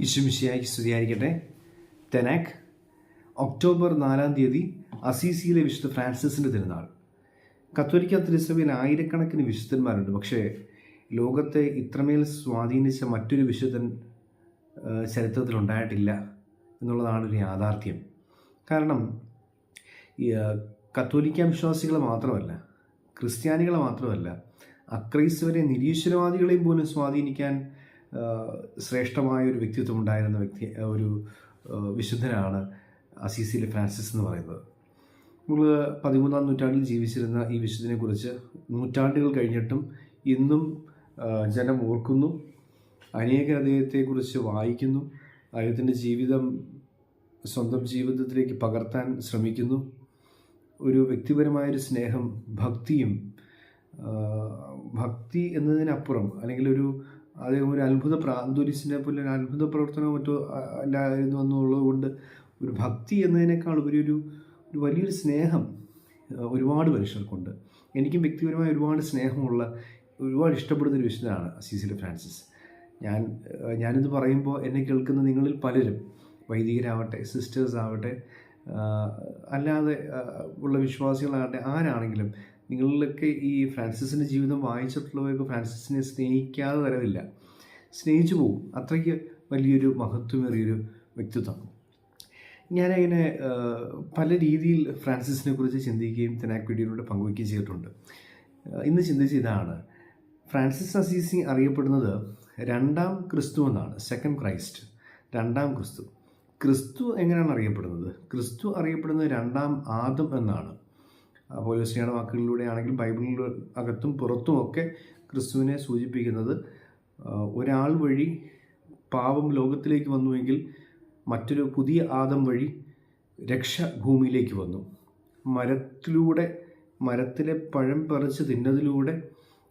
ഇഷുമിഷിയായി സ്തുതിയായിരിക്കട്ടെ. തെനാക് ഒക്ടോബർ നാലാം തീയതി അസീസിയിലെ വിശുദ്ധ ഫ്രാൻസിസിന്റെ തിരുനാൾ. കത്തോലിക്ക തിരുസഭയിൽ ആയിരക്കണക്കിന് വിശുദ്ധന്മാരുണ്ട്. പക്ഷേ ലോകത്തെ ഇത്രമേൽ സ്വാധീനിച്ച മറ്റൊരു വിശുദ്ധൻ ചരിത്രത്തിൽ ഉണ്ടായിട്ടില്ല എന്നുള്ളതാണ് ഒരു യാഥാർത്ഥ്യം. കാരണം കത്തോലിക്ക വിശ്വാസികളെ മാത്രമല്ല ക്രിസ്ത്യാനികളെ മാത്രമല്ല അക്രൈസ്തവരെ നിരീശ്വരവാദികളെയും പോലും സ്വാധീനിക്കാൻ ശ്രേഷ്ഠമായ ഒരു വ്യക്തിത്വം ഉണ്ടായിരുന്ന വ്യക്തി ഒരു വിശുദ്ധനാണ് അസീസിലെ ഫ്രാൻസിസ് എന്ന് പറയുന്നത്. നമ്മൾ പതിമൂന്നാം നൂറ്റാണ്ടിൽ ജീവിച്ചിരുന്ന ഈ വിശുദ്ധനെക്കുറിച്ച് നൂറ്റാണ്ടുകൾ കഴിഞ്ഞിട്ടും ഇന്നും ജനം ഓർക്കുന്നു അനേക അദ്ദേഹത്തെക്കുറിച്ച് വായിക്കുന്നു അദ്ദേഹത്തിന്റെ ജീവിതം സ്വന്തം ജീവിതത്തിലേക്ക് പകർത്താൻ ശ്രമിക്കുന്നു. ഒരു വ്യക്തിപരമായൊരു സ്നേഹം ഭക്തിയും ഭക്തി എന്നതിനപ്പുറം അല്ലെങ്കിൽ ഒരു അദ്ദേഹം ഒരു അത്ഭുത പ്രാന്തുരിസിനെ പോലെ അത്ഭുത പ്രവർത്തനമോ മറ്റോ അല്ലായിരുന്നു എന്നുള്ളത് കൊണ്ട് ഒരു ഭക്തി എന്നതിനേക്കാൾ ഉപരി ഒരു ഒരു വലിയൊരു സ്നേഹം ഒരുപാട് മനുഷ്യർക്കുണ്ട്. എനിക്കും വ്യക്തിപരമായ ഒരുപാട് സ്നേഹമുള്ള ഒരുപാട് ഇഷ്ടപ്പെടുന്ന ഒരു വിശുദ്ധനാണ് അസീസിലെ ഫ്രാൻസിസ്. ഞാൻ ഞാനിത് പറയുമ്പോൾ എന്നെ കേൾക്കുന്ന നിങ്ങളിൽ പലരും വൈദികരാവട്ടെ സിസ്റ്റേഴ്സ് ആവട്ടെ അല്ലാതെ ഉള്ള വിശ്വാസികളാകട്ടെ ആരാണെങ്കിലും നിങ്ങളിലൊക്കെ ഈ ഫ്രാൻസിസിന്റെ ജീവിതം വായിച്ചിട്ടുള്ളവർക്ക് ഫ്രാൻസിസിനെ സ്നേഹിക്കാതെ വരവില്ല. സ്നേഹിച്ചു പോകും അത്രയ്ക്ക് വലിയൊരു മഹത്വമേറിയൊരു വ്യക്തിത്വം. ഞാനങ്ങനെ പല രീതിയിൽ ഫ്രാൻസിസിനെ കുറിച്ച് ചിന്തിക്കുകയും തെനാക്വിഡിയിലൂടെ പങ്കുവയ്ക്കുകയും ചെയ്തിട്ടുണ്ട്. ഇന്ന് ചിന്തിച്ച ഇതാണ്. ഫ്രാൻസിസ് അസീസി അറിയപ്പെടുന്നത് രണ്ടാം ക്രിസ്തു എന്നാണ്. Second Christ. രണ്ടാം ക്രിസ്തു. ക്രിസ്തു എങ്ങനെയാണ് അറിയപ്പെടുന്നത്? ക്രിസ്തു അറിയപ്പെടുന്നത് രണ്ടാം ആദം എന്നാണ്. പോലീസിയുടെ വാക്കുകളിലൂടെ ആണെങ്കിൽ ബൈബിളിൽ അകത്തും പുറത്തുമൊക്കെ ക്രിസ്തുവിനെ സൂചിപ്പിക്കുന്നത് ഒരാൾ വഴി പാപം ലോകത്തിലേക്ക് വന്നുവെങ്കിൽ മറ്റൊരു പുതിയ ആദം വഴി രക്ഷ ഭൂമിയിലേക്ക് വന്നു. മരത്തിലൂടെ മരത്തിലെ പഴം പറിച്ച് തിന്നതിലൂടെ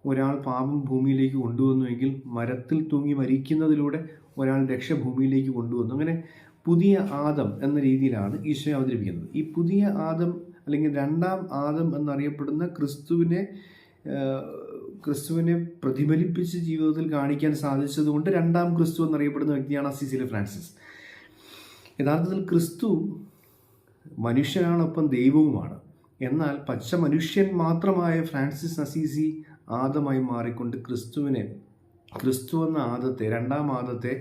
ഒരാൾ പാപം ഭൂമിയിലേക്ക് കൊണ്ടുവന്നുവെങ്കിൽ മരത്തിൽ തൂങ്ങി മരിക്കുന്നതിലൂടെ ഒരാൾ രക്ഷ ഭൂമിയിലേക്ക് കൊണ്ടുവന്നു. അങ്ങനെ പുതിയ ആദം എന്ന രീതിയിലാണ് ഈശോയെ അവതരിപ്പിക്കുന്നത്. ഈ പുതിയ ആദം അല്ലെങ്കിൽ രണ്ടാം ആദം എന്നറിയപ്പെടുന്ന ക്രിസ്തുവിനെ ക്രിസ്തുവിനെ പ്രതിഫലിപ്പിച്ച് ജീവിതത്തിൽ കാണിക്കാൻ സാധിച്ചതുകൊണ്ട് രണ്ടാം ക്രിസ്തു എന്നറിയപ്പെടുന്ന വ്യക്തിയാണ് അസിസിലെ ഫ്രാൻസിസ്. യഥാർത്ഥത്തിൽ ക്രിസ്തു മനുഷ്യനാണൊപ്പം ദൈവവുമാണ്. എന്നാൽ പച്ച മനുഷ്യൻ മാത്രമായ ഫ്രാൻസിസ് അസീസി ആദമായി മാറിക്കൊണ്ട് ക്രിസ്തുവിനെ ക്രിസ്തു എന്ന ആദത്തെ രണ്ടാം ആദത്തെ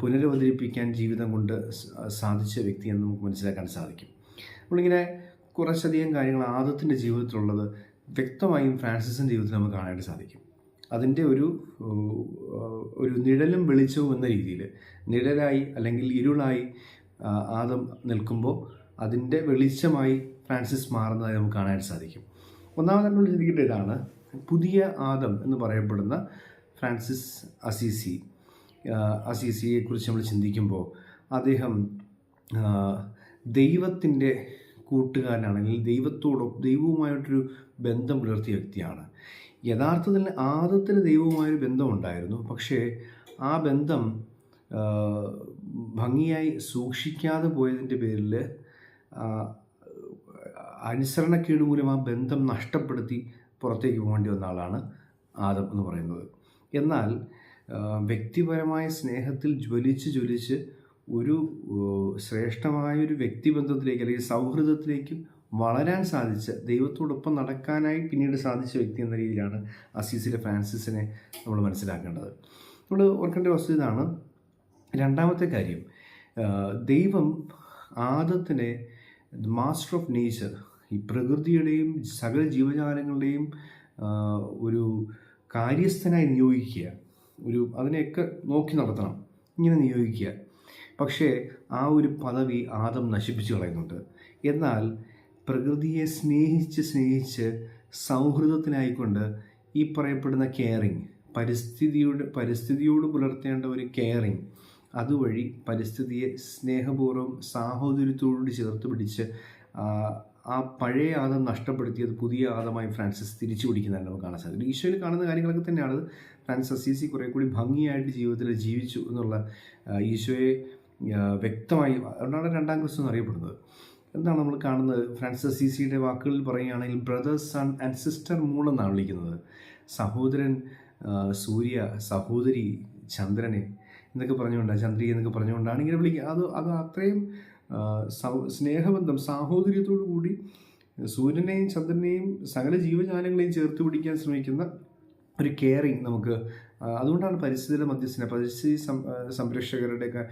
പുനരവതരിപ്പിക്കാൻ ജീവിതം കൊണ്ട് സാധിച്ച വ്യക്തി എന്ന് നമുക്ക് മനസ്സിലാക്കാൻ സാധിക്കും. നമ്മളിങ്ങനെ കുറച്ചധികം കാര്യങ്ങൾ ആദത്തിന്റെ ജീവിതത്തിലുള്ളത് വ്യക്തമായും ഫ്രാൻസിസിന്റെ ജീവിതത്തിൽ നമുക്ക് കാണാനായിട്ട് സാധിക്കും. അതിന്റെ ഒരു ഒരു നിഴലും വെളിച്ചവും എന്ന രീതിയിൽ നിഴലായി അല്ലെങ്കിൽ ഇരുളായി ആദം നിൽക്കുമ്പോൾ അതിന്റെ വെളിച്ചമായി ഫ്രാൻസിസ് മാറുന്നതായി നമുക്ക് കാണാനായിട്ട് സാധിക്കും. ഒന്നാമത് നമ്മൾ ചിന്തിക്കേണ്ട ഇതാണ് പുതിയ ആദം എന്ന് പറയപ്പെടുന്ന ഫ്രാൻസിസ് അസീസി. അസീസിയെക്കുറിച്ച് നമ്മൾ ചിന്തിക്കുമ്പോൾ അദ്ദേഹം ദൈവത്തിന്റെ കൂട്ടുകാരനാണ് അല്ലെങ്കിൽ ദൈവവുമായിട്ടൊരു ബന്ധം പുലർത്തിയ വ്യക്തിയാണ്. യഥാർത്ഥത്തിൽ ആദത്തിന് ദൈവവുമായൊരു ബന്ധമുണ്ടായിരുന്നു. പക്ഷേ ആ ബന്ധം ഭംഗിയായി സൂക്ഷിക്കാതെ പോയതിന്റെ പേരിൽ അനുസരണക്കേട് മൂലം ആ ബന്ധം നഷ്ടപ്പെടുത്തി പുറത്തേക്ക് പോകേണ്ടി വന്ന ആളാണ് ആദം എന്ന് പറയുന്നത്. എന്നാൽ വ്യക്തിപരമായ സ്നേഹത്തിൽ ജ്വലിച്ച് ജ്വലിച്ച് ഒരു ശ്രേഷ്ഠമായ ശ്രേഷ്ഠമായൊരു വ്യക്തിബന്ധത്തിലേക്ക് അല്ലെങ്കിൽ സൗഹൃദത്തിലേക്ക് വളരാൻ സാധിച്ച ദൈവത്തോടൊപ്പം നടക്കാനായി പിന്നീട് സാധിച്ച വ്യക്തി എന്ന രീതിയിലാണ് അസീസിലെ ഫ്രാൻസിസിനെ നമ്മൾ മനസ്സിലാക്കേണ്ടത്. നമ്മൾ ഓർക്കേണ്ട വസ്തു ഇതാണ്. രണ്ടാമത്തെ കാര്യം ദൈവം ആദത്തിനെ മാസ്റ്റർ ഓഫ് നേച്ചർ ഈ പ്രകൃതിയുടെയും സകല ജീവജാലങ്ങളുടെയും ഒരു കാര്യസ്ഥനായി നിയോഗിക്കുക ഒരു അതിനെയൊക്കെ നോക്കി നടത്തണം. ഇങ്ങനെ നിയോഗിക്കുക. പക്ഷേ ആ ഒരു പദവി ആദം നശിപ്പിച്ചു കളയുന്നുണ്ട്. എന്നാൽ പ്രകൃതിയെ സ്നേഹിച്ച് സ്നേഹിച്ച് സൗഹൃദത്തിനായിക്കൊണ്ട് ഈ പറയപ്പെടുന്ന കെയറിങ് പരിസ്ഥിതിയുടെ പരിസ്ഥിതിയോട് പുലർത്തേണ്ട ഒരു കെയറിങ് അതുവഴി പരിസ്ഥിതിയെ സ്നേഹപൂർവം സാഹോദര്യത്തോടുകൂടി ചേർത്ത് പിടിച്ച് ആ, പഴയ ആദം നഷ്ടപ്പെടുത്തിയത് പുതിയ ആദമായി ഫ്രാൻസിസ് തിരിച്ചു പിടിക്കുന്നതാണ് നമുക്ക് കാണാൻ സാധിക്കും ഈശോയിൽ കാണുന്ന കാര്യങ്ങളൊക്കെ തന്നെയാണ് ഫ്രാൻസ് അസീസി കുറേ കൂടി ഭംഗിയായിട്ട് ജീവിതത്തിൽ ജീവിച്ചു എന്നുള്ള ഈശോയെ വ്യക്തമായി അതുകൊണ്ടാണ് രണ്ടാം ക്രിസ്തു എന്ന് അറിയപ്പെടുന്നത്. എന്താണ് നമ്മൾ കാണുന്നത്? ഫ്രാൻസിസ് അസീസിയുടെ വാക്കുകളിൽ പറയുകയാണെങ്കിൽ brother sun and sister moon എന്നാണ് വിളിക്കുന്നത്. സഹോദരൻ സൂര്യ സഹോദരി ചന്ദ്രനെ എന്നൊക്കെ പറഞ്ഞുകൊണ്ടാണ് ചന്ദ്രി എന്നൊക്കെ പറഞ്ഞുകൊണ്ടാണ് ഇങ്ങനെ വിളിക്കുക. അത് അത് അത്രയും സ്നേഹബന്ധം സാഹോദര്യത്തോടു കൂടി സൂര്യനെയും ചന്ദ്രനെയും സകല ജീവജാലങ്ങളെയും ചേർത്ത് പിടിക്കാൻ ശ്രമിക്കുന്ന ഒരു കെയറിങ് നമുക്ക് അതുകൊണ്ടാണ് പരിസ്ഥിതിയുടെ മധ്യസ്ഥന പരിസ്ഥിതി സംരക്ഷകരുടെയൊക്കെ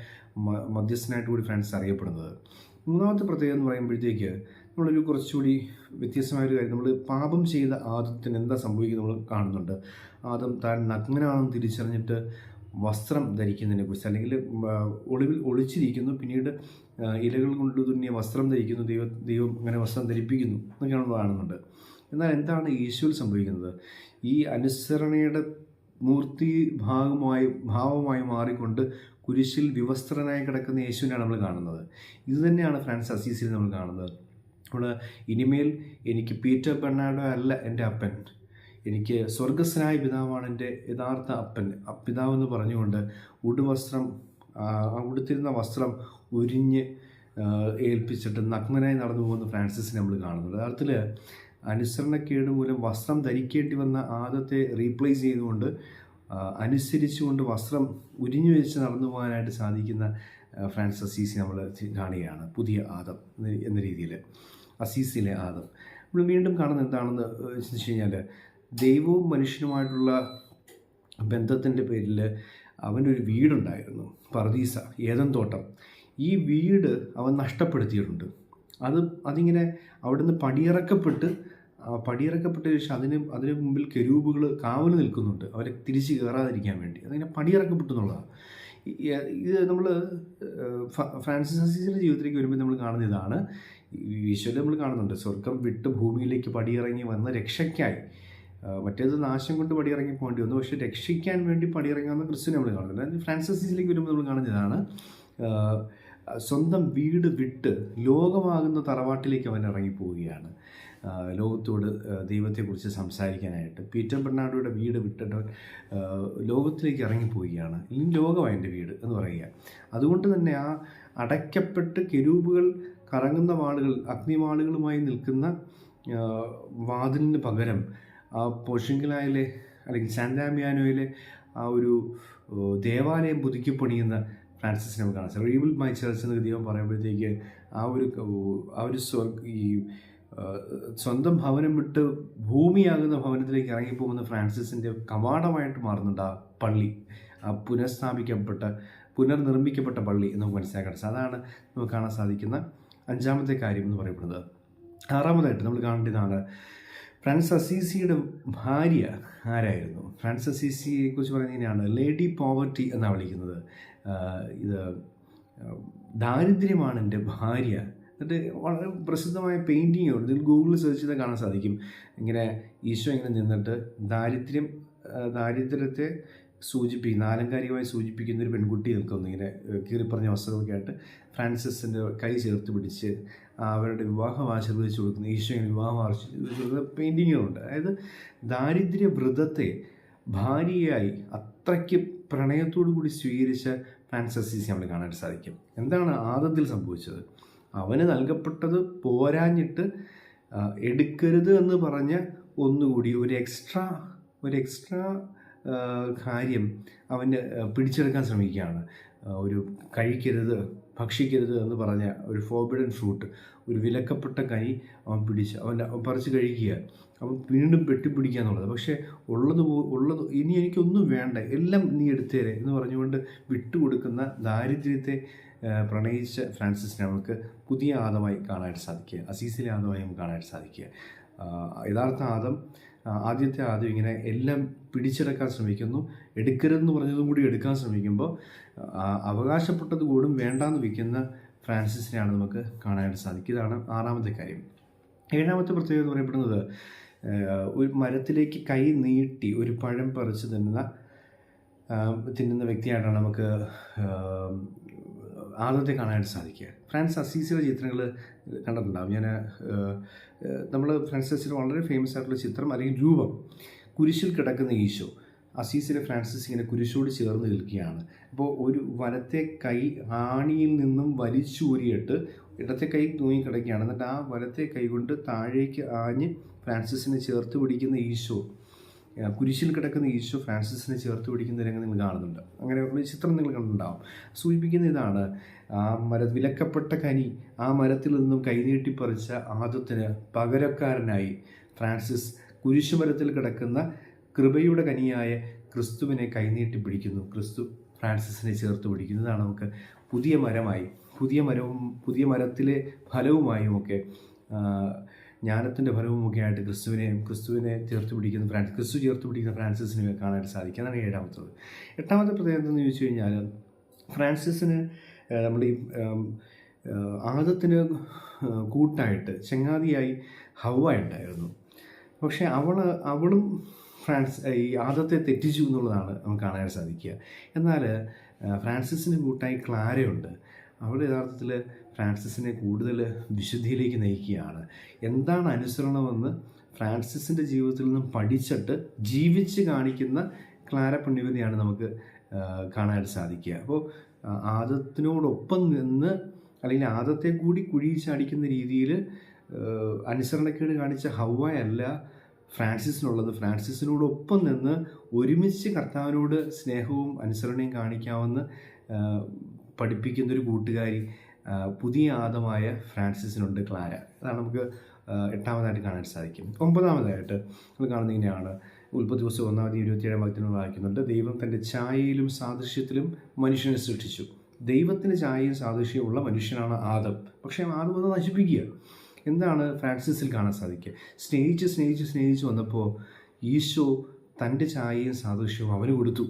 മധ്യസ്ഥനായിട്ട് കൂടി ഫ്രാൻസ് അറിയപ്പെടുന്നത്. മൂന്നാമത്തെ പ്രത്യേകത എന്ന് പറയുമ്പോഴത്തേക്ക് നമ്മളൊരു കുറച്ചുകൂടി വ്യത്യസ്തമായൊരു കാര്യം നമ്മൾ പാപം ചെയ്ത ആദത്തിന് എന്താ സംഭവിക്കുന്നത് നമ്മൾ കാണുന്നുണ്ട്. ആദം താൻ നഗ്നനാണെന്ന് തിരിച്ചറിഞ്ഞിട്ട് വസ്ത്രം ധരിക്കുന്നതിനെ കുറിച്ച് അല്ലെങ്കിൽ ഒളിവിൽ ഒളിച്ചിരിക്കുന്നു പിന്നീട് ഇലകൾ കൊണ്ട് തുന്നിയ വസ്ത്രം ധരിക്കുന്നു ദൈവ ദൈവം അങ്ങനെ വസ്ത്രം ധരിപ്പിക്കുന്നു എന്നൊക്കെ നമ്മൾ കാണുന്നുണ്ട്. എന്നാൽ എന്താണ് ഈശോയിൽ സംഭവിക്കുന്നത്? ഈ അനുസരണയുടെ മൂർത്തി ഭാഗമായി ഭാവമായി മാറിക്കൊണ്ട് കുരിശിൽ വിവസ്ത്രനായി കിടക്കുന്ന യേശുവിനാണ് നമ്മൾ കാണുന്നത്. ഇത് തന്നെയാണ് ഫ്രാൻസ് അസീസിൽ നമ്മൾ കാണുന്നത്. നമ്മൾ ഇനിമേൽ എനിക്ക് പീറ്റർ ബെർണാഡോ അല്ല എന്റെ അപ്പൻ. എനിക്ക് സ്വർഗസ്വനായ പിതാവാണ് എന്റെ യഥാർത്ഥ അപ്പൻ. അപ്പിതാവ് പിതാവെന്ന് പറഞ്ഞുകൊണ്ട് ഉടുവസ്ത്രം ഉടുത്തിരുന്ന വസ്ത്രം ഉരിഞ്ഞ് ഏൽപ്പിച്ചിട്ട് നഗ്നനായി നടന്നു പോകുന്ന ഫ്രാൻസിസിനെ നമ്മൾ കാണുന്നുണ്ട്. യഥാർത്ഥത്തിൽ അനുസരണക്കേട് മൂലം വസ്ത്രം ധരിക്കേണ്ടി വന്ന ആദത്തെ റീപ്ലേസ് ചെയ്തുകൊണ്ട് അനുസരിച്ചുകൊണ്ട് വസ്ത്രം ഉരിഞ്ഞു വെച്ച് നടന്നു പോകാനായിട്ട് സാധിക്കുന്ന ഫ്രാൻസ് അസീസി നമ്മൾ കാണുകയാണ്. പുതിയ ആദം എന്ന- എന്ന രീതിയിൽ അസീസിലെ ആദം. നമ്മൾ വീണ്ടും കാണുന്നത് എന്താണെന്ന് വെച്ച് കഴിഞ്ഞാൽ ദൈവവും മനുഷ്യനുമായിട്ടുള്ള ബന്ധത്തിന്റെ പേരിൽ അവനൊരു വീടുണ്ടായിരുന്നു പറദീസ ഏതൻ തോട്ടം. ഈ വീട് അവൻ നഷ്ടപ്പെടുത്തിയിട്ടുണ്ട്. അത് അതിങ്ങനെ അവിടുന്ന് പടിയിറക്കപ്പെട്ട് പടിയിറക്കപ്പെട്ട ശേഷം അതിന് അതിന് മുമ്പിൽ കെരൂബുകൾ കാവൽ നിൽക്കുന്നുണ്ട് അവരെ തിരിച്ച് കയറാതിരിക്കാൻ വേണ്ടി. അതിങ്ങനെ പടിയിറക്കപ്പെട്ടു എന്നുള്ളതാണ്. ഇത് നമ്മൾ ഫ്രാൻസിസ് അസീസിന്റെ ജീവിതത്തിലേക്ക് വരുമ്പോൾ നമ്മൾ കാണുന്ന ഇതാണ്. ഈശോയിൽ നമ്മൾ കാണുന്നുണ്ട്. സ്വർഗം വിട്ട് ഭൂമിയിലേക്ക് പടിയിറങ്ങി വന്ന രക്ഷയ്ക്കായി. മറ്റേത് നാശം കൊണ്ട് പടിയിറങ്ങി പോകേണ്ടി വന്നു. പക്ഷേ രക്ഷിക്കാൻ വേണ്ടി പടിയിറങ്ങാവുന്ന ക്രിസ്തു നമ്മൾ കാണുന്നുണ്ട്. ഫ്രാൻസിസിലേക്ക് വരുമ്പോൾ നമ്മൾ കാണുന്നതാണ് സ്വന്തം വീട് വിട്ട് ലോകമാകുന്ന തറവാട്ടിലേക്ക് അവൻ ഇറങ്ങിപ്പോവുകയാണ്. ലോകത്തോട് ദൈവത്തെക്കുറിച്ച് സംസാരിക്കാനായിട്ട്. പീറ്റർ ബെർണാഡോയുടെ വീട് വിട്ടിട്ട് ലോകത്തിലേക്ക് ഇറങ്ങിപ്പോവുകയാണ്. ഇനി ലോകമാണ് എന്റെ വീട് എന്ന് പറയുക. അതുകൊണ്ട് തന്നെ ആ അടയ്ക്കപ്പെട്ട് കെരൂപുകൾ കറങ്ങുന്ന വാളുകൾ അഗ്നിവാളുകളുമായി നിൽക്കുന്ന വാതിലിന് പകരം പോഷിങ്കലായിലെ അല്ലെങ്കിൽ സാന്താമിയാനോയിലെ ആ ഒരു ദേവാലയം പുതുക്കി പണിയുന്ന ഫ്രാൻസിസിനെ നമുക്ക് കാണാം. റീബിൾ മൈ ചർച്ച് എന്ന് ദൈവം പറയുമ്പോഴത്തേക്ക് ആ ഒരു ആ ഒരു സ്വർഗ ഈ സ്വന്തം ഭവനം വിട്ട് ഭൂമിയാകുന്ന ഭവനത്തിലേക്ക് ഇറങ്ങിപ്പോകുന്ന ഫ്രാൻസിസിന്റെ കവാടമായിട്ട് മാറുന്നുണ്ട് ആ പള്ളി. ആ പുനഃസ്ഥാപിക്കപ്പെട്ട പുനർനിർമ്മിക്കപ്പെട്ട പള്ളി എന്ന് നമുക്ക് മനസ്സിലാക്കാൻ അതാണ് നമുക്ക് കാണാൻ സാധിക്കുന്ന അഞ്ചാമത്തെ കാര്യം എന്ന് പറയപ്പെടുന്നത്. ആറാമതായിട്ട് നമ്മൾ കാണേണ്ടതാണ് ഫ്രാൻസ് അസീസിയുടെ ഭാര്യ ആരായിരുന്നു? ഫ്രാൻസ് കുറിച്ച് പറയുന്നത് ഇങ്ങനെയാണ് ലേഡി പോവർട്ടി എന്നാണ് വിളിക്കുന്നത്. ഇത് ദാരിദ്ര്യമാണ് എന്റെ ഭാര്യ. എന്നിട്ട് വളരെ പ്രസിദ്ധമായ പെയിന്റിങ് ഉണ്ട് ഇതിൽ ഗൂഗിളിൽ സെർച്ച് ചെയ്താൽ കാണാൻ സാധിക്കും. ഇങ്ങനെ ഈശോ ഇങ്ങനെ നിന്നിട്ട് ദാരിദ്ര്യം ദാരിദ്ര്യത്തെ സൂചിപ്പിക്കുന്ന ആലങ്കാരികമായി സൂചിപ്പിക്കുന്ന ഒരു പെൺകുട്ടി നിൽക്കുന്നു. ഇങ്ങനെ കീറിപ്പറഞ്ഞ വസ്ത്രമൊക്കെ ആയിട്ട് ഫ്രാൻസിസിന്റെ കൈ ചേർത്ത് പിടിച്ച് അവരുടെ വിവാഹം ആശീർവദിച്ച് കൊടുക്കുന്നു. ഈശോ ഇങ്ങനെ വിവാഹം ആശീർവദിച്ച് കൊടുക്കുന്ന പെയിന്റിങ്ങുകളുണ്ട് അതായത് ദാരിദ്ര്യ വ്രതത്തെ ഭാര്യയായി അത്രയ്ക്ക് പ്രണയത്തോടു കൂടി സ്വീകരിച്ച ഫ്രാൻസസീസ് നമ്മൾ കാണാൻ സാധിക്കും. എന്താണ് ആദത്തിൽ സംഭവിച്ചത്? അവന് നൽകപ്പെട്ടത് പോരാഞ്ഞിട്ട് എടുക്കരുത് എന്ന് പറഞ്ഞ ഒന്നുകൂടി ഒരു എക്സ്ട്രാ ഒരു എക്സ്ട്രാ കാര്യം അവന്റെ പിടിച്ചെടുക്കാൻ ശ്രമിക്കുകയാണ്. ഒരു കഴിക്കരുത് ഭക്ഷിക്കരുത് എന്ന് പറഞ്ഞ ഒരു ഫോർബിഡൻ ഫ്രൂട്ട് ഒരു വിലക്കപ്പെട്ട കൈ അവൻ പിടിച്ച് അവൻ പറിച്ച് കഴിക്കുക അവൻ വീണ്ടും പെട്ടിപ്പിടിക്കുക എന്നുള്ളത് പക്ഷേ ഉള്ളത് ഉള്ളത് ഇനി എനിക്കൊന്നും വേണ്ട എല്ലാം നീ എടുത്തേരെ എന്ന് പറഞ്ഞുകൊണ്ട് വിട്ടുകൊടുക്കുന്ന ദാരിദ്ര്യത്തെ പ്രണയിച്ച ഫ്രാൻസിസിനെ നമുക്ക് പുതിയ ആദമായി കാണാനായിട്ട് സാധിക്കുക അസീസിലെ ആദമായി നമുക്ക് കാണാനായിട്ട് സാധിക്കുക യഥാർത്ഥ ആദം ആദ്യത്തെ ആദ്യം ഇങ്ങനെ എല്ലാം പിടിച്ചെടുക്കാൻ ശ്രമിക്കുന്നു. എടുക്കരുതെന്ന് പറഞ്ഞതും കൂടി എടുക്കാൻ ശ്രമിക്കുമ്പോൾ അവകാശപ്പെട്ടത് കൂടും വേണ്ടാന്ന് വയ്ക്കുന്ന ഫ്രാൻസിസിനെയാണ് നമുക്ക് കാണാനായിട്ട് സാധിക്കും ഇതാണ് ആറാമത്തെ കാര്യം. ഏഴാമത്തെ പ്രത്യേകത എന്ന് പറയപ്പെടുന്നത് ഒരു മരത്തിലേക്ക് കൈ നീട്ടി ഒരു പഴം പറിച്ച് തിന്നുന്ന തിന്നുന്ന വ്യക്തിയായിട്ടാണ് നമുക്ക് ആദ്യത്തെ കാണാനായിട്ട് സാധിക്കുക. ഫ്രാൻസ് അസീസിയുടെ ചിത്രങ്ങൾ കണ്ടിട്ടുണ്ടാകും ഞാൻ നമ്മൾ ഫ്രാൻസിസിന് വളരെ ഫേമസ് ആയിട്ടുള്ള ചിത്രം അല്ലെങ്കിൽ രൂപം കുരിശിൽ കിടക്കുന്ന ഈശോ. അസീസിലെ ഫ്രാൻസിസ് ഇങ്ങനെ കുരിശോട് ചേർന്ന് നിൽക്കുകയാണ്. അപ്പോൾ ഒരു വലത്തെ കൈ ആണിയിൽ നിന്നും വലിച്ചൂരിയിട്ട് ഇടത്തെ കൈ തൂങ്ങി കിടക്കുകയാണ്. എന്നിട്ട് ആ വലത്തെ കൈ കൊണ്ട് താഴേക്ക് ആഞ്ഞ് ഫ്രാൻസിസിനെ ചേർത്ത് പിടിക്കുന്ന ഈശോ. കുരിശിൽ കിടക്കുന്ന ഈശോ ഫ്രാൻസിസിനെ ചേർത്ത് പിടിക്കുന്ന രംഗം നിങ്ങൾ കാണുന്നുണ്ട്. അങ്ങനെ ഒരു ചിത്രം നിങ്ങൾ കണ്ടിട്ടുണ്ടാവും. സൂചിപ്പിക്കുന്ന ഇതാണ് ആ മര വിലക്കപ്പെട്ട കനി ആ മരത്തിൽ നിന്നും കൈനീട്ടി പറിച്ച ആദത്തിന് പകരക്കാരനായി ഫ്രാൻസിസ് കുരിശുമരത്തിൽ കിടക്കുന്ന കൃപയുടെ കനിയായ ക്രിസ്തുവിനെ കൈനീട്ടി പിടിക്കുന്നു. ക്രിസ്തു ഫ്രാൻസിസിനെ ചേർത്ത് പിടിക്കുന്നതാണ് നമുക്ക് പുതിയ മരമായി പുതിയ മരവും പുതിയ മരത്തിലെ ഫലവുമായും ഒക്കെ ജ്ഞാനത്തിന്റെ ഫലവുമൊക്കെ ആയിട്ട് ക്രിസ്തുവിനെയും ക്രിസ്തുവിനെ ചേർത്ത് പിടിക്കുന്ന ഫ്രാൻസ് ക്രിസ്തു ചേർത്ത് പിടിക്കുന്ന ഫ്രാൻസിസിനെ കാണാൻ സാധിക്കും അതാണ് ഏഴാമത്തത് എട്ടാമത്തെ പ്രത്യേകത എന്ന് ചോദിച്ചു കഴിഞ്ഞാൽ ഫ്രാൻസിസിന് നമ്മുടെ ഈ ആദത്തിന് കൂട്ടായിട്ട് ചങ്ങാതിയായി ഹവ ഉണ്ടായിരുന്നു. പക്ഷേ അവൾ അവളും ഫ്രാൻസ് ഈ ആദത്തെ തെറ്റിച്ചു എന്നുള്ളതാണ് നമുക്ക് കാണാൻ സാധിക്കുക. എന്നാൽ ഫ്രാൻസിസിന് കൂട്ടായി ക്ലാരയുണ്ട്. അവൾ യഥാർത്ഥത്തിൽ ഫ്രാൻസിസിനെ കൂടുതൽ വിശുദ്ധിയിലേക്ക് നയിക്കുകയാണ്. എന്താണ് അനുസരണമെന്ന് ഫ്രാൻസിസിന്റെ ജീവിതത്തിൽ നിന്നും പഠിച്ചിട്ട് ജീവിച്ച് കാണിക്കുന്ന ക്ലാര പുണ്യവതിയാണ് നമുക്ക് കാണാനായിട്ട് സാധിക്കുക. അപ്പോൾ ആദത്തിനോടൊപ്പം നിന്ന് അല്ലെങ്കിൽ ആദത്തെ കൂടി കുഴിച്ചടിക്കുന്ന രീതിയിൽ അനുസരണക്കേട് കാണിച്ച ഹവയല്ല ഫ്രാൻസിസിനുള്ളത്. ഫ്രാൻസിസിനോടൊപ്പം നിന്ന് ഒരുമിച്ച് കർത്താവിനോട് സ്നേഹവും അനുസരണയും കാണിക്കാമെന്ന് പഠിപ്പിക്കുന്നൊരു കൂട്ടുകാരി പുതിയ ആദമായ ഫ്രാൻസിസിനുണ്ട് ക്ലാര. അതാണ് നമുക്ക് എട്ടാമതായിട്ട് കാണാൻ സാധിക്കും. ഒമ്പതാമതായിട്ട് നമ്മൾ കാണുന്നത് ഇങ്ങനെയാണ്. ഉൽപ്പത്തി ദിവസം ഒന്നാമത് ഇരുപത്തിയേഴാം ഭക്തിനും വായിക്കുന്നുണ്ട്. ദൈവം തന്റെ ഛായയിലും സാദൃശ്യത്തിലും മനുഷ്യനെ സൃഷ്ടിച്ചു. ദൈവത്തിന്റെ ഛായയും സാദൃശ്യമുള്ള മനുഷ്യനാണ് ആദം. പക്ഷേ ആദം അത് നശിപ്പിക്കുക. എന്താണ് ഫ്രാൻസിസിൽ കാണാൻ സാധിക്കുക? സ്നേഹിച്ച് സ്നേഹിച്ച് സ്നേഹിച്ച് വന്നപ്പോൾ ഈശോ തന്റെ ഛായയും സാദൃശ്യവും അവന് കൊടുത്തു.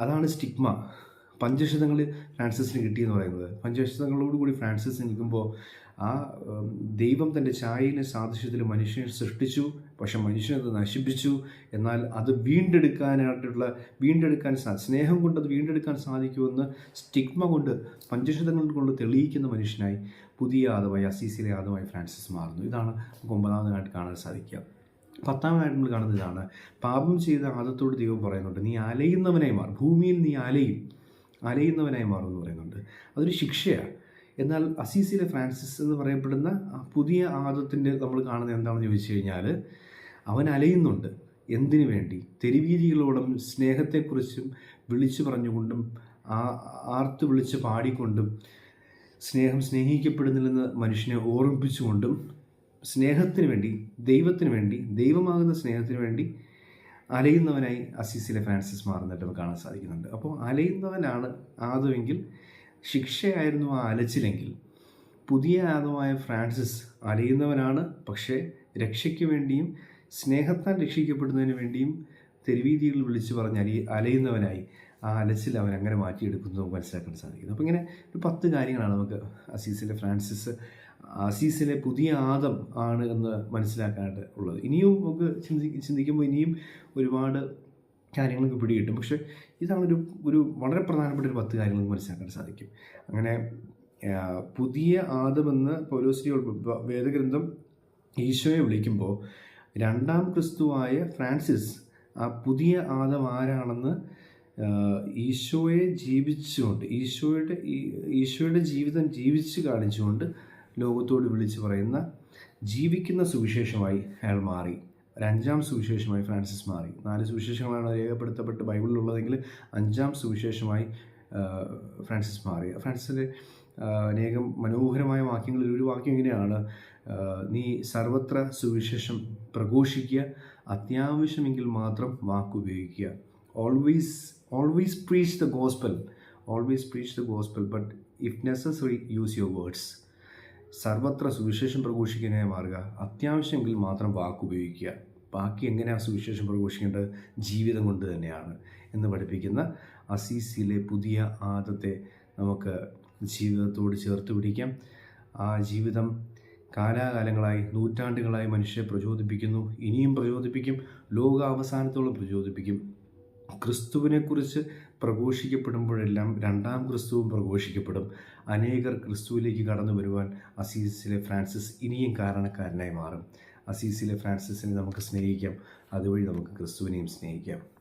അതാണ് സ്റ്റിഗ്മ. പഞ്ചശതങ്ങളിൽ ഫ്രാൻസിസിന് കിട്ടിയെന്ന് പറയുന്നത്. പഞ്ചശതങ്ങളോടുകൂടി ഫ്രാൻസിസ് നിൽക്കുമ്പോൾ ആ ദൈവം തന്റെ ഛായയിലെ സാദൃശ്യത്തിൽ മനുഷ്യനെ സൃഷ്ടിച്ചു. പക്ഷെ മനുഷ്യനത് നശിപ്പിച്ചു. എന്നാൽ അത് വീണ്ടെടുക്കാനായിട്ടുള്ള വീണ്ടെടുക്കാൻ സ്നേഹം കൊണ്ട് അത് വീണ്ടെടുക്കാൻ സാധിക്കുമെന്ന് സ്റ്റിഗ്മ കൊണ്ട് പഞ്ചശതങ്ങൾ കൊണ്ട് തെളിയിക്കുന്ന മനുഷ്യനായി പുതിയ ആദമായി അസീസിലെ ആദമായി ഫ്രാൻസിസ് മാറുന്നു. ഇതാണ് നമുക്ക് ഒമ്പതാമതായിട്ട് കാണാൻ സാധിക്കുക. പത്താമതായിട്ട് നമ്മൾ കാണുന്നത് ഇതാണ്. പാപം ചെയ്ത ആദത്തോട് ദൈവം പറയുന്നുണ്ട് നീ അലയുന്നവനായി മാറും. ഭൂമിയിൽ നീ അലയും. അലയുന്നവനായി മാറും എന്ന് പറയുന്നുണ്ട്. അതൊരു ശിക്ഷയാണ്. എന്നാൽ അസീസിലെ ഫ്രാൻസിസ് എന്ന് പറയപ്പെടുന്ന പുതിയ ആദത്തിന്റെ നമ്മൾ കാണുന്നത് എന്താണെന്ന് ചോദിച്ചു കഴിഞ്ഞാൽ അവൻ അലയുന്നുണ്ട്. എന്തിനു വേണ്ടി? തെരുവീതികളോടും സ്നേഹത്തെക്കുറിച്ചും വിളിച്ചു പറഞ്ഞുകൊണ്ടും ആ ആർത്ത് വിളിച്ച് പാടിക്കൊണ്ടും സ്നേഹം സ്നേഹിക്കപ്പെടുന്നില്ലെന്ന് മനുഷ്യനെ ഓർമ്മിപ്പിച്ചുകൊണ്ടും സ്നേഹത്തിന് വേണ്ടി ദൈവത്തിന് വേണ്ടി ദൈവമാകുന്ന സ്നേഹത്തിന് വേണ്ടി അലയുന്നവനായി അസീസിലെ ഫ്രാൻസിസ് മാറുന്നതായിട്ട് നമുക്ക് കാണാൻ സാധിക്കുന്നുണ്ട്. അപ്പോൾ അലയുന്നവനാണ് ആദുവെങ്കിൽ ശിക്ഷയായിരുന്നു ആ അലച്ചിലെങ്കിൽ പുതിയ ആദമായ ഫ്രാൻസിസ് അലയുന്നവനാണ്. പക്ഷേ രക്ഷയ്ക്ക് വേണ്ടിയും സ്നേഹത്താൽ രക്ഷിക്കപ്പെടുന്നതിന് വേണ്ടിയും തെരുവീതിയിൽ വിളിച്ചു പറഞ്ഞ് അലി അലയുന്നവനായി ആ അലച്ചിൽ അവൻ അങ്ങനെ മാറ്റിയെടുക്കുന്നു മനസ്സിലാക്കാൻ സാധിക്കുന്നു. അപ്പോൾ ഇങ്ങനെ ഒരു പത്ത് കാര്യങ്ങളാണ് നമുക്ക് അസീസിലെ ഫ്രാൻസിസ് അസീസിലെ പുതിയ ആദം ആണ് എന്ന് മനസ്സിലാക്കാനായിട്ട് ഉള്ളത്. ഇനിയും നമുക്ക് ചിന്തി ചിന്തിക്കുമ്പോൾ ഇനിയും ഒരുപാട് കാര്യങ്ങൾക്ക് പിടികിട്ടും. പക്ഷേ ഇതാണ് ഒരു ഒരു വളരെ പ്രധാനപ്പെട്ട ഒരു പത്ത് കാര്യങ്ങൾ മനസ്സിലാക്കാൻ സാധിക്കും. അങ്ങനെ പുതിയ ആദമെന്ന് പൗലോസ്ലിയോ വേദഗ്രന്ഥം ഈശോയെ വിളിക്കുമ്പോൾ രണ്ടാം ക്രിസ്തുവായ ഫ്രാൻസിസ് ആ പുതിയ ആദം ആരാണെന്ന് ഈശോയെ ജീവിച്ചുകൊണ്ട് ഈശോയുടെ ഈശോയുടെ ജീവിതം ജീവിച്ച് കാണിച്ചുകൊണ്ട് ലോകത്തോട് വിളിച്ചു പറയുന്ന ജീവിക്കുന്ന സുവിശേഷമായി അയാൾ മാറി. ഒരു അഞ്ചാം സുവിശേഷമായി ഫ്രാൻസിസ് മാറി. നാല് സുവിശേഷങ്ങളാണ് രേഖപ്പെടുത്തപ്പെട്ട് ബൈബിളിലുള്ളതെങ്കിൽ അഞ്ചാം സുവിശേഷമായി ഫ്രാൻസിസ് മാറി. ഫ്രാൻസിന്റെ അനേകം മനോഹരമായ വാക്യങ്ങളിൽ ഒരു വാക്യം ഇങ്ങനെയാണ് നീ സർവത്ര സുവിശേഷം പ്രഘോഷിക്കുക അത്യാവശ്യമെങ്കിൽ മാത്രം വാക്കുപയോഗിക്കുക. Always always preach the gospel always preach the gospel but if necessary use your words സർവത്ര സുവിശേഷം പ്രഘോഷിക്കാനായി മാറുക. അത്യാവശ്യമെങ്കിൽ മാത്രം വാക്കുപയോഗിക്കുക. ബാക്കി എങ്ങനെയാണ് സുവിശേഷം പ്രഘോഷിക്കേണ്ടത്? ജീവിതം കൊണ്ട് തന്നെയാണ് എന്ന് പഠിപ്പിക്കുന്ന അസീസിലെ പുതിയ ആദത്തെ നമുക്ക് ജീവിതത്തോട് ചേർത്ത് പിടിക്കാം. ആ ജീവിതം കാലാകാലങ്ങളായി നൂറ്റാണ്ടുകളായി മനുഷ്യരെ പ്രചോദിപ്പിക്കുന്നു. ഇനിയും പ്രചോദിപ്പിക്കും. ലോകാവസാനത്തോളം പ്രചോദിപ്പിക്കും. ക്രിസ്തുവിനെക്കുറിച്ച് പ്രഘോഷിക്കപ്പെടുമ്പോഴെല്ലാം രണ്ടാം ക്രിസ്തുവും പ്രഘോഷിക്കപ്പെടും. അനേകർ ക്രിസ്തുവിലേക്ക് കടന്നു വരുവാൻ അസീസിലെ ഫ്രാൻസിസ് ഇനിയും കാരണക്കാരനായി മാറും. അസീസിലെ ഫ്രാൻസിസിനെ നമുക്ക് സ്നേഹിക്കാം. അതുവഴി നമുക്ക് ക്രിസ്തുവിനെയും സ്നേഹിക്കാം.